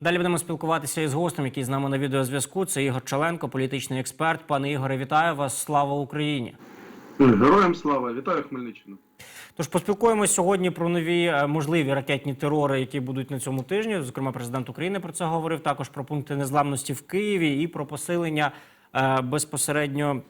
Далі будемо спілкуватися із гостем, який з нами на відеозв'язку. Це Ігор Чаленко, політичний експерт. Пане Ігоре, вітаю вас! Слава Україні! Героям слава, вітаю Хмельниччину. Тож поспілкуємося сьогодні про нові е, можливі ракетні терори, які будуть на цьому тижні. Зокрема, президент України про це говорив. Також про пункти незламності в Києві і про посилення безпосередньо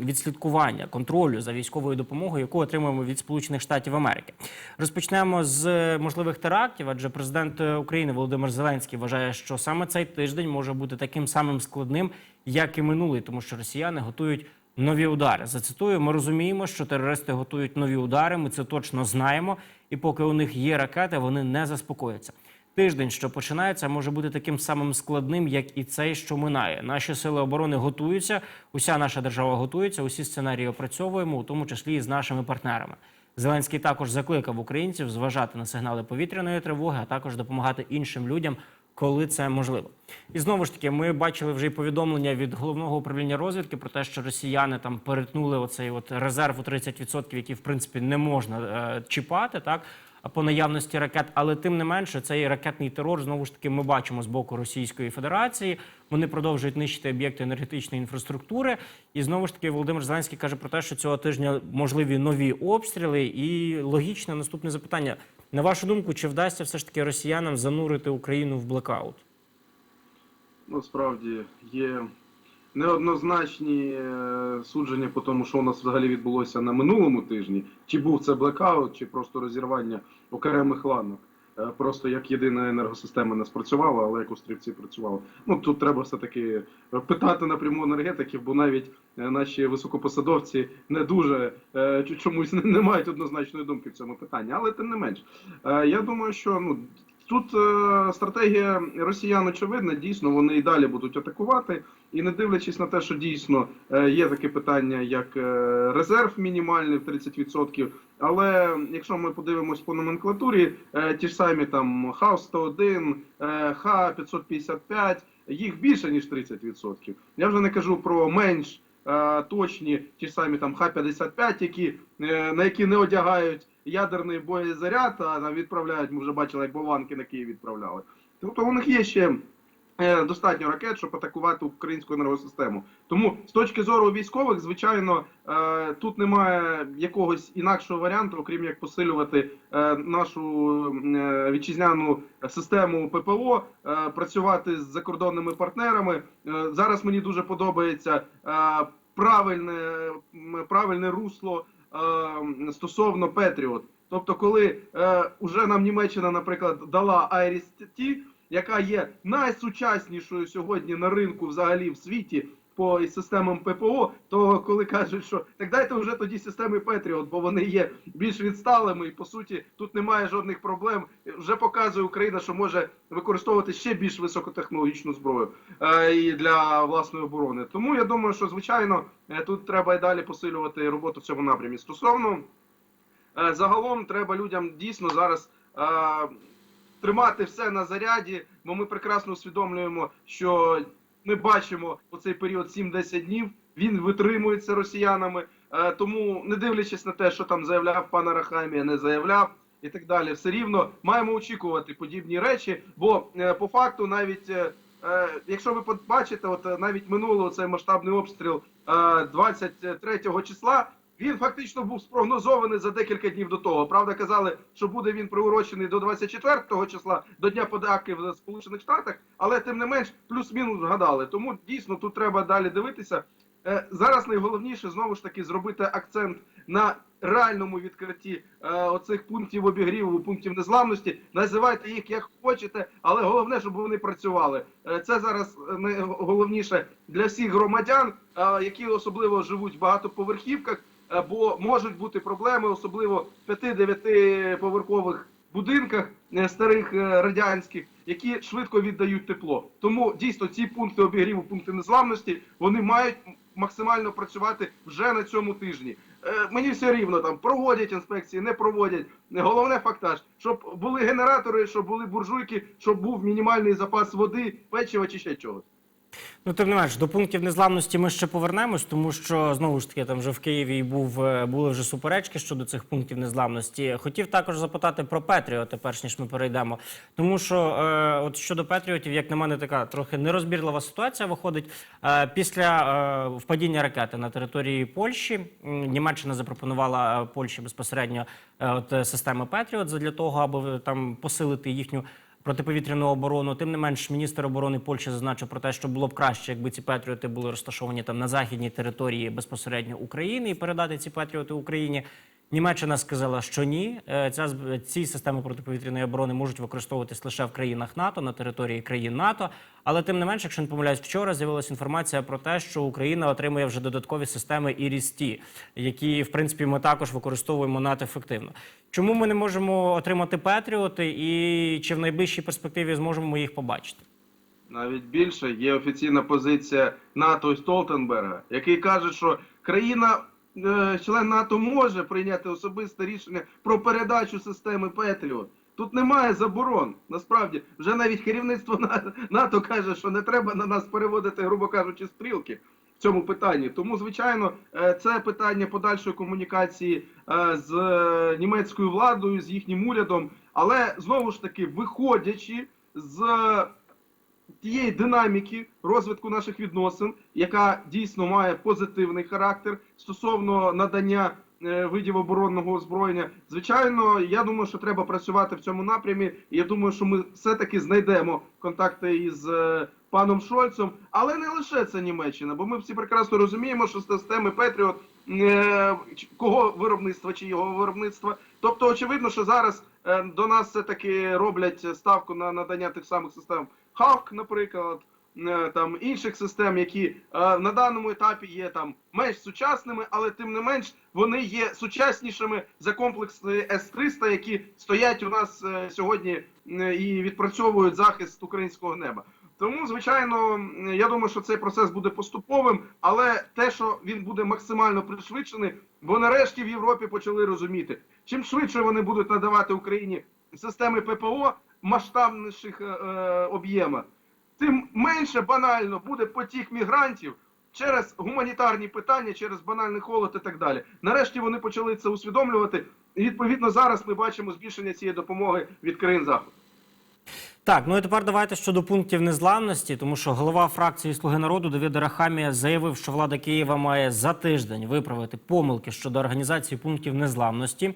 відслідкування контролю за військовою допомогою, яку отримуємо від Сполучених Штатів Америки. Розпочнемо з можливих терактів, адже президент е, України Володимир Зеленський вважає, що саме цей тиждень може бути таким самим складним, як і минулий, тому що росіяни готують нові удари. Зацитую, ми розуміємо, що терористи готують нові удари. Ми це точно знаємо. І поки у них є ракети, вони не заспокояться. Тиждень, що починається, може бути таким самим складним, як і цей, що минає. Наші сили оборони готуються. Уся наша держава готується. Усі сценарії опрацьовуємо, у тому числі і з нашими партнерами. Зеленський також закликав українців зважати на сигнали повітряної тривоги, а також допомагати іншим людям, коли це можливо. І знову ж таки, ми бачили вже й повідомлення від головного управління розвідки про те, що росіяни там перетнули оцей от резерв у 30%, який в принципі не можна е, чіпати, так по наявності ракет, але тим не менше, цей ракетний терор знову ж таки ми бачимо з боку Російської Федерації. Вони продовжують нищити об'єкти енергетичної інфраструктури. І знову ж таки, Володимир Зеленський каже про те, що цього тижня можливі нові обстріли. І логічне наступне запитання: на вашу думку, чи вдасться все ж таки росіянам занурити Україну в блекаут? Насправді є неоднозначні е, судження по тому, що у нас взагалі відбулося на минулому тижні. Чи був це блекаут, чи просто розірвання окремих ланок. Е, Просто як єдина енергосистема не спрацювала, але як острівці працювали. Ну тут треба все-таки питати напряму енергетиків, бо навіть е, наші високопосадовці не дуже чомусь не, мають однозначної думки в цьому питанні. Але тим не менш, я думаю, що ну Тут е, стратегія росіян очевидна, дійсно вони і далі будуть атакувати. І не дивлячись на те, що дійсно е, є таке питання, як е, резерв мінімальний в 30%. Але якщо ми подивимось по номенклатурі, е, ті ж самі там Х-101, е, Х-555, їх більше ніж 30%. Я вже не кажу про менш е, точні ті ж самі там Х-55, які, е, на які не одягають ядерний боєзаряд, а там відправляють, ми вже бачили, як болванки на Київ відправляли. Тобто у них є ще е, достатньо ракет, щоб атакувати українську енергосистему. Тому з точки зору військових, звичайно, е, тут немає якогось інакшого варіанту, окрім як посилювати е, нашу вітчизняну систему ППО, працювати з закордонними партнерами. Зараз мені дуже подобається правильне, правильне русло стосовно Петріот. Тобто, коли е, уже нам Німеччина, наприклад, дала Айріс Ті, яка є найсучаснішою сьогодні на ринку взагалі в світі по системам ППО, то коли кажуть, що так дайте вже тоді системи Петріот, бо вони є більш відсталими, і по суті тут немає жодних проблем. Вже показує Україна, що може використовувати ще більш високотехнологічну зброю е, і для власної оборони. Тому я думаю, що звичайно е, тут треба і далі посилювати роботу в цьому напрямі. Стосовно е, загалом, треба людям дійсно зараз. е, Тримати все на заряді, бо ми прекрасно усвідомлюємо, що ми бачимо у цей період 7-10 днів. Він витримується росіянами. Е, тому, не дивлячись на те, що там заявляв пан Арахамія, не заявляв і так далі, все рівно маємо очікувати подібні речі. Бо е, по факту, навіть е, якщо ви побачите, от навіть минуло цей масштабний обстріл е, 23 числа. Він фактично був спрогнозований за декілька днів до того. Правда, казали, що буде він приурочений до 24 числа, до Дня подяки в Сполучених Штатах, але тим не менш плюс-мінус згадали. Тому дійсно тут треба далі дивитися. Е, Зараз найголовніше знову ж таки зробити акцент на реальному відкритті е, оцих пунктів обігріву, пунктів незламності. Називайте їх як хочете, але головне, щоб вони працювали. Е, Це зараз найголовніше для всіх громадян, які особливо живуть в багатоповерхівках. Бо можуть бути проблеми, особливо в 5-9 поверхових будинках е, старих е, радянських, які швидко віддають тепло. Тому дійсно ці пункти обігріву, пункти незламності, вони мають максимально працювати вже на цьому тижні. Е, Мені все рівно там проводять інспекції, не проводять. Головне фактаж, щоб були генератори, щоб були буржуйки, щоб був мінімальний запас води, печива чи ще чогось. Ну, тим не менш, до пунктів незламності ми ще повернемось, тому що знову ж таки там вже в Києві був е, були вже суперечки щодо цих пунктів незламності. Хотів також запитати про Петріоти, перш ніж ми перейдемо. Тому що е, от щодо Петріотів, як на мене, така трохи нерозбірлива ситуація виходить. Е, після е, впадіння ракети на території Польщі Німеччина запропонувала е, Польщі безпосередньо е, от системи Петріот для того, аби е, там посилити їхню протиповітряну оборону. Тим не менш, міністр оборони Польщі зазначив про те, що було б краще, якби ці патріоти були розташовані там на західній території безпосередньо України і передати ці патріоти Україні. Німеччина сказала, що ні. Е, Ця ці системи протиповітряної оборони можуть використовуватись лише в країнах НАТО на території країн НАТО. Але тим не менш, якщо не помиляюсь, вчора з'явилася інформація про те, що Україна отримує вже додаткові системи ІРІС-Т, які в принципі ми також використовуємо надефективно. Чому ми не можемо отримати Петріоти, і чи в найближчій перспективі зможемо їх побачити? Навіть більше є офіційна позиція НАТО і Столтенберга, який каже, що країна, член НАТО може прийняти особисте рішення про передачу системи Петріот. Тут немає заборон. Насправді, вже навіть керівництво На- НАТО каже, що не треба на нас переводити, грубо кажучи, стрілки в цьому питанні. Тому, звичайно, е, це питання подальшої комунікації е, з е, німецькою владою, з їхнім урядом. Але знову ж таки, виходячи з тієї динаміки розвитку наших відносин, яка дійсно має позитивний характер стосовно надання е, видів оборонного озброєння. Звичайно, я думаю, що треба працювати в цьому напрямі. І я думаю, що ми все-таки знайдемо контакти із е, паном Шольцем, але не лише це Німеччина, бо ми всі прекрасно розуміємо, що системи Петріот е, кого виробництва чи його виробництва. Тобто, очевидно, що зараз до нас все таки роблять ставку на надання тих самих систем Хавк, наприклад, е, там інших систем, які е, на даному етапі є там менш сучасними, але тим не менш вони є сучаснішими за комплекс С-300, які стоять у нас е, сьогодні е, і відпрацьовують захист українського неба. Тому, звичайно, я думаю, що цей процес буде поступовим, але те, що він буде максимально пришвидшений, бо нарешті в Європі почали розуміти, чим швидше вони будуть надавати Україні системи ППО масштабніших е, е, об'ємах, тим менше банально буде потік мігрантів через гуманітарні питання, через банальний холод і так далі. Нарешті вони почали це усвідомлювати, і відповідно зараз ми бачимо збільшення цієї допомоги від країн заходу. Так, ну і тепер давайте щодо пунктів незламності, тому що голова фракції Слуги народу Давид Рахамія заявив, що влада Києва має за тиждень виправити помилки щодо організації пунктів незламності.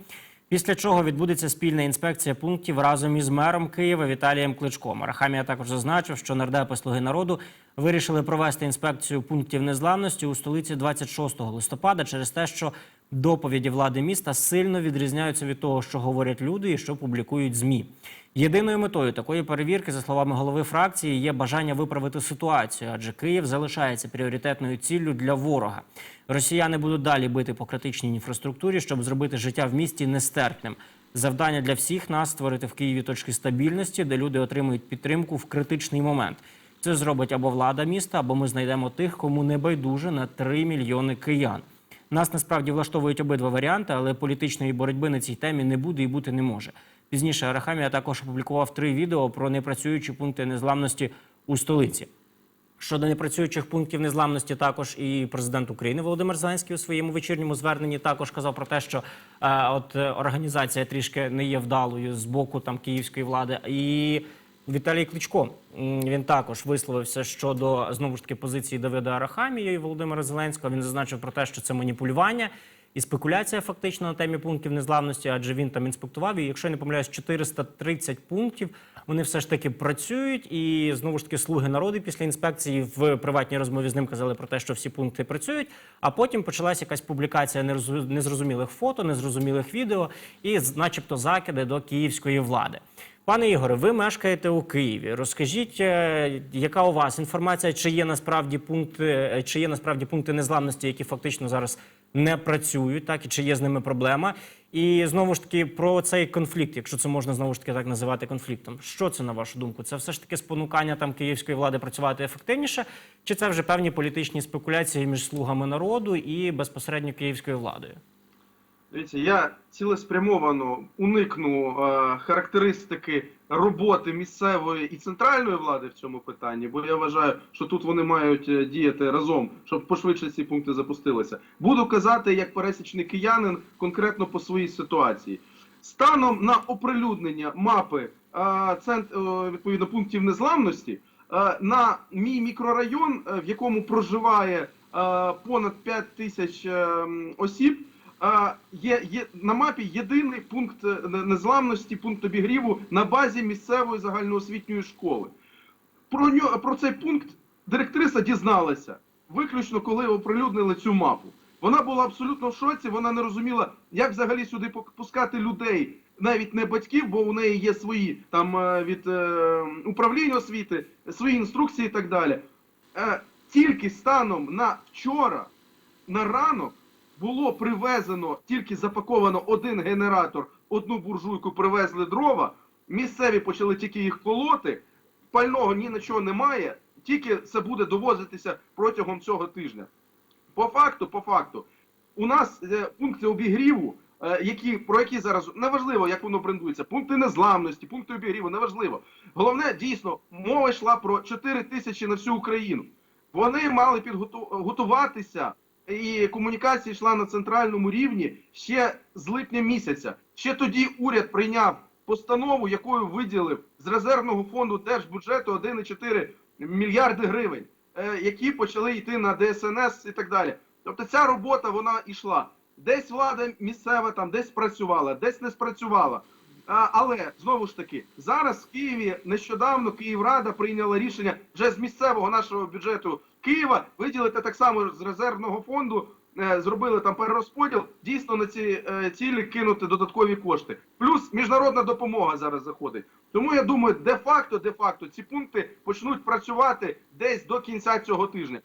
Після чого відбудеться спільна інспекція пунктів разом із мером Києва Віталієм Кличком. Арахамія також зазначив, що нардепи Слуги народу вирішили провести інспекцію пунктів незламності у столиці 26 листопада через те, що доповіді влади міста сильно відрізняються від того, що говорять люди і що публікують змі. Єдиною метою такої перевірки, за словами голови фракції, є бажання виправити ситуацію, адже Київ залишається пріоритетною ціллю для ворога. Росіяни будуть далі бити по критичній інфраструктурі, щоб зробити життя в місті нестерпним. Завдання для всіх нас створити в Києві точки стабільності, де люди отримують підтримку в критичний момент. Це зробить або влада міста, або ми знайдемо тих, кому не байдуже на 3 мільйони киян. Нас насправді влаштовують обидва варіанти, але політичної боротьби на цій темі не буде і бути не може. Пізніше Арахамія також опублікував три відео про непрацюючі пункти незламності у столиці. Щодо непрацюючих пунктів незламності, також і президент України Володимир Зеленський у своєму вечірньому зверненні також казав про те, що е, от е, організація трішки не є вдалою з боку там київської влади. І Віталій Кличко він також висловився щодо знову ж таки позиції Давида Арахамії і Володимира Зеленського. Він зазначив про те, що це маніпулювання. І спекуляція фактично на темі пунктів незламності, адже він там інспектував. І якщо я не помиляюсь, 430 пунктів вони все ж таки працюють. І знову ж таки слуги народу після інспекції в приватній розмові з ним казали про те, що всі пункти працюють. А потім почалася якась публікація незрозумілих фото, незрозумілих відео і, начебто, закиди до київської влади. Пане Ігоре, ви мешкаєте у Києві. Розкажіть, е, яка у вас інформація, чи є насправді пункти, е, чи є насправді пункти незламності, які фактично зараз не працюють, так і чи є з ними проблема? І знову ж таки про цей конфлікт, якщо це можна знову ж таки так називати конфліктом. Що це на вашу думку? Це все ж таки спонукання там київської влади працювати ефективніше, чи це вже певні політичні спекуляції між слугами народу і безпосередньо київською владою? Дивіться, я цілеспрямовано уникну е, характеристики роботи місцевої і центральної влади в цьому питанні, бо я вважаю, що тут вони мають е, діяти разом, щоб пошвидше ці пункти запустилися. Буду казати як пересічний киянин конкретно по своїй ситуації. Станом на оприлюднення мапи е, цент, е, відповідно пунктів незламності е, на мій мікрорайон, е, в якому проживає е, понад 5 тисяч е, осіб. Є, є на мапі єдиний пункт е, незламності, пункт обігріву на базі місцевої загальноосвітньої школи. Про нього про цей пункт директриса дізналася виключно, коли оприлюднили цю мапу. Вона була абсолютно в шоці. Вона не розуміла, як взагалі сюди пускати людей, навіть не батьків, бо у неї є свої там е, від е, управління освіти, свої інструкції і так далі. Е, Тільки станом на вчора, на ранок, було привезено, тільки запаковано один генератор, одну буржуйку привезли дрова. Місцеві почали тільки їх колоти. Пального ні на чого немає, тільки це буде довозитися протягом цього тижня. По факту, по факту, у нас е, пункти обігріву, е, які, про які зараз неважливо, як воно брендується, пункти незламності, пункти обігріву, неважливо. Головне, дійсно, мова йшла про 4 тисячі на всю Україну. Вони мали підготуватися, і комунікація йшла на центральному рівні ще з липня місяця. Ще тоді уряд прийняв постанову, якою виділив з резервного фонду держбюджету 1,4 мільярди гривень, е, які почали йти на ДСНС і так далі. Тобто ця робота вона йшла. Десь влада місцева там десь працювала, десь не спрацювала. Але знову ж таки, зараз в Києві нещодавно Київрада прийняла рішення вже з місцевого нашого бюджету Києва виділити так само з резервного фонду. е, Зробили там перерозподіл, дійсно на ці е, цілі кинути додаткові кошти. Плюс міжнародна допомога зараз заходить. Тому я думаю, де-факто, де-факто ці пункти почнуть працювати десь до кінця цього тижня.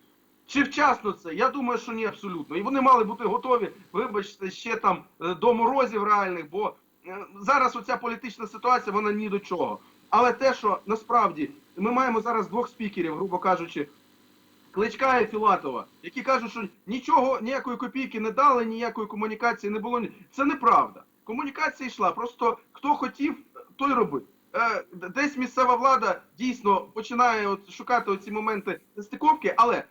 Чи вчасно це? Я думаю, що ні, абсолютно. І вони мали бути готові, вибачте, ще там е, до морозів реальних, бо зараз оця політична ситуація, вона ні до чого. Але те, що насправді ми маємо зараз двох спікерів, грубо кажучи, Кличка і Філатова, які кажуть, що нічого, ніякої копійки не дали, ніякої комунікації не було. Це неправда. Комунікація йшла. Просто хто хотів, той робив. Е, Десь місцева влада дійсно починає от шукати оці моменти стиковки, але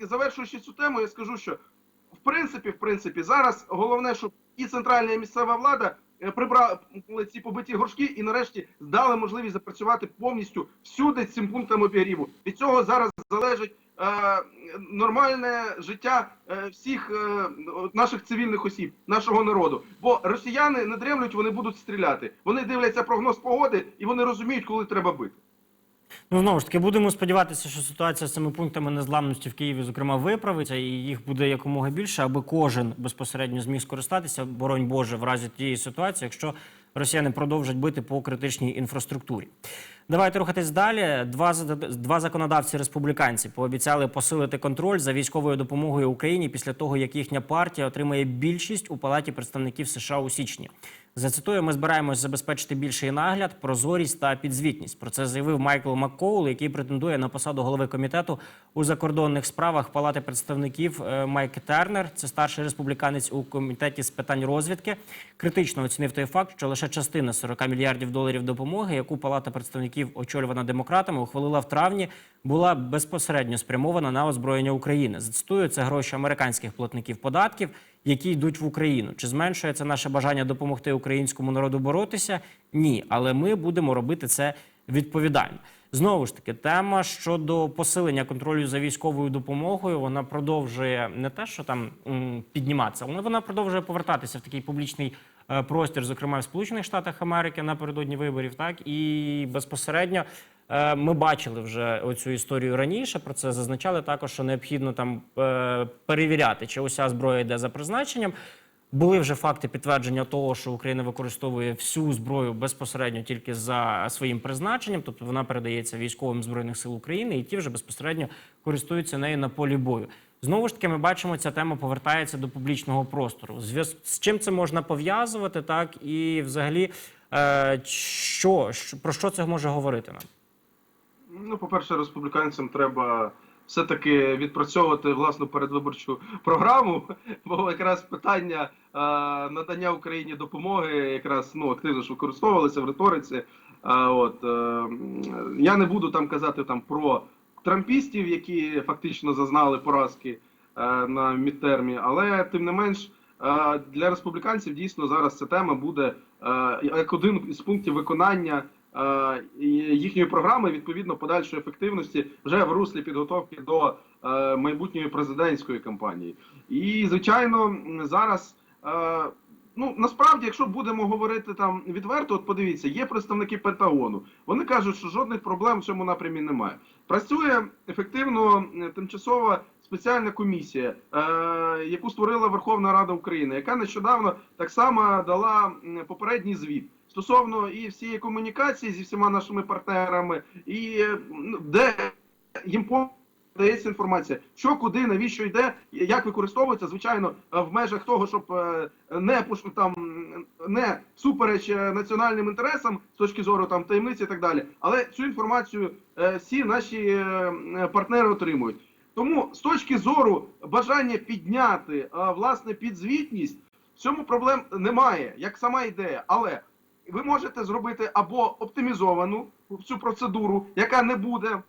завершуючи цю тему, я скажу, що в принципі, в принципі, зараз головне, щоб і центральна і місцева влада е, прибрали ці побиті горшки і нарешті дали можливість запрацювати повністю всюди цим пунктом обігріву. Від цього зараз залежить нормальне життя е, всіх е, наших цивільних осіб, нашого народу. Бо росіяни не дремлють, вони будуть стріляти. Вони дивляться прогноз погоди і вони розуміють, коли треба бити. Ну знову ж таки, будемо сподіватися, що ситуація з цими пунктами незламності в Києві, зокрема, виправиться, і їх буде якомога більше, аби кожен безпосередньо зміг скористатися, боронь Боже, в разі тієї ситуації, якщо росіяни продовжать бити по критичній інфраструктурі. Давайте рухатись далі. Два два законодавці республіканці пообіцяли посилити контроль за військовою допомогою Україні після того, як їхня партія отримає більшість у палаті представників США у січні. Зацитую, ми збираємось забезпечити більший нагляд, прозорість та підзвітність. Про це заявив Майкл Маккоул, який претендує на посаду голови комітету у закордонних справах Палати представників е, Майк Тернер. Це старший республіканець у комітеті з питань розвідки. Критично оцінив той факт, що лише частина 40 мільярдів доларів допомоги, яку Палата представників, очолювана демократами, ухвалила в травні, була безпосередньо спрямована на озброєння України. Зацитую, це гроші американських платників податків, які йдуть в Україну. Чи зменшує це наше бажання допомогти українському народу боротися? Ні, але ми будемо робити це відповідально. Знову ж таки, тема щодо посилення контролю за військовою допомогою, вона продовжує не те, що там підніматися, але вона продовжує повертатися в такий публічний е, простір, зокрема в Сполучених Штатах Америки напередодні виборів, так і безпосередньо. е, Ми бачили вже оцю історію раніше. Про це зазначали також, що необхідно там е, перевіряти, чи уся зброя йде за призначенням. Були вже факти підтвердження того, що Україна використовує всю зброю безпосередньо тільки за своїм призначенням, тобто вона передається військовим збройних сил України, і ті вже безпосередньо користуються нею на полі бою. Знову ж таки, ми бачимо, ця тема повертається до публічного простору. З чим це можна пов'язувати, так і взагалі, е, що, про що це може говорити нам? Ну, по-перше, республіканцям треба все-таки відпрацьовувати власну передвиборчу програму, бо якраз питання надання Україні допомоги якраз ну активно ж використовувалися в риториці. А, от е, я не буду там казати там про трампістів, які фактично зазнали поразки е, на мідтермі, але тим не менш. Для республіканців дійсно зараз ця тема буде е, як один із пунктів виконання їхньої програми відповідно подальшої ефективності вже в руслі підготовки до е, майбутньої президентської кампанії. І звичайно, зараз е, ну насправді, якщо будемо говорити там відверто, от подивіться, є представники Пентагону. Вони кажуть, що жодних проблем в цьому напрямі немає. Працює ефективно е, тимчасова спеціальна комісія, е, яку створила Верховна Рада України, яка нещодавно так само дала попередній звіт стосовно і всієї комунікації зі всіма нашими партнерами, і е, ну, де їм по дається інформація, що куди, навіщо йде, як використовується, звичайно, е, в межах того, щоб е, не там не супереч національним інтересам з точки зору там таємниці і так далі. Але цю інформацію всі наші партнери отримують. Тому з точки зору бажання підняти власне підзвітність, в цьому проблем немає, як сама ідея. Але ви можете зробити або оптимізовану цю процедуру, яка не буде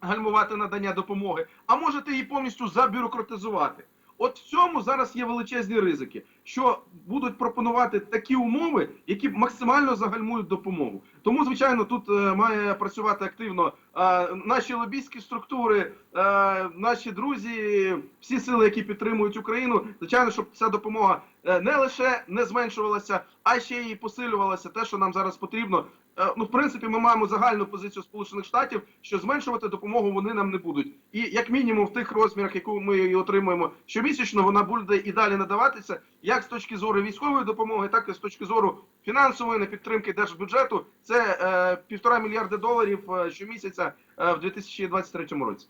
гальмувати надання допомоги, а можете її повністю забюрократизувати. От в цьому зараз є величезні ризики, що будуть пропонувати такі умови, які максимально загальмують допомогу. Тому, звичайно, тут е, має працювати активно е, наші лобійські структури, е, наші друзі, всі сили, які підтримують Україну. Звичайно, щоб ця допомога не лише не зменшувалася, а ще й посилювалася. Те, що нам зараз потрібно. Е, Ну, в принципі, ми маємо загальну позицію Сполучених Штатів, що зменшувати допомогу вони нам не будуть. І як мінімум в тих розмірах, яку ми її отримуємо щомісячно, вона буде і далі надаватися, як з точки зору військової допомоги, так і з точки зору фінансової на підтримки держбюджету. Це е, півтора мільярда доларів е, щомісяця е, в 2023 році.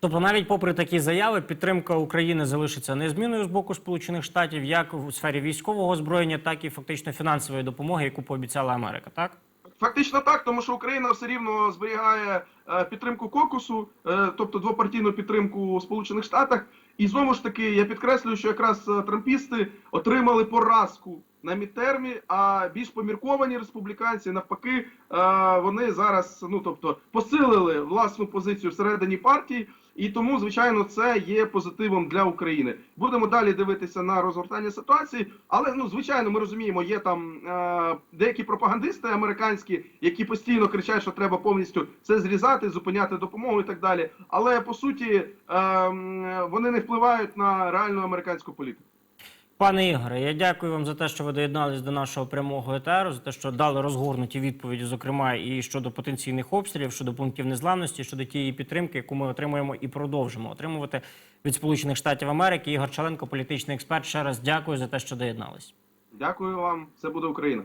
Тобто, навіть попри такі заяви, підтримка України залишиться незмінною з боку Сполучених Штатів, як у сфері військового озброєння, так і фактично фінансової допомоги, яку пообіцяла Америка. Так Фактично так, тому що Україна все рівно зберігає е, підтримку кокусу, е, тобто двопартійну підтримку у Сполучених Штатах. І знову ж таки я підкреслюю, що якраз е, трампісти отримали поразку на мідтермі, а більш помірковані республіканці навпаки вони зараз ну тобто посилили власну позицію всередині партії. І тому, звичайно, це є позитивом для України. Будемо далі дивитися на розгортання ситуації, але ну звичайно, ми розуміємо, є там е, деякі пропагандисти американські, які постійно кричать, що треба повністю це зрізати, зупиняти допомогу і так далі. Але по суті е, вони не впливають на реальну американську політику. Пане Ігоре, я дякую вам за те, що ви доєднались до нашого прямого етеру, за те, що дали розгорнуті відповіді, зокрема і щодо потенційних обстрілів, щодо пунктів незламності, щодо тієї підтримки, яку ми отримуємо і продовжимо отримувати від Сполучених Штатів Америки. Ігор Чаленко, політичний експерт. Ще раз дякую за те, що доєднались. Дякую вам. Це буде Україна.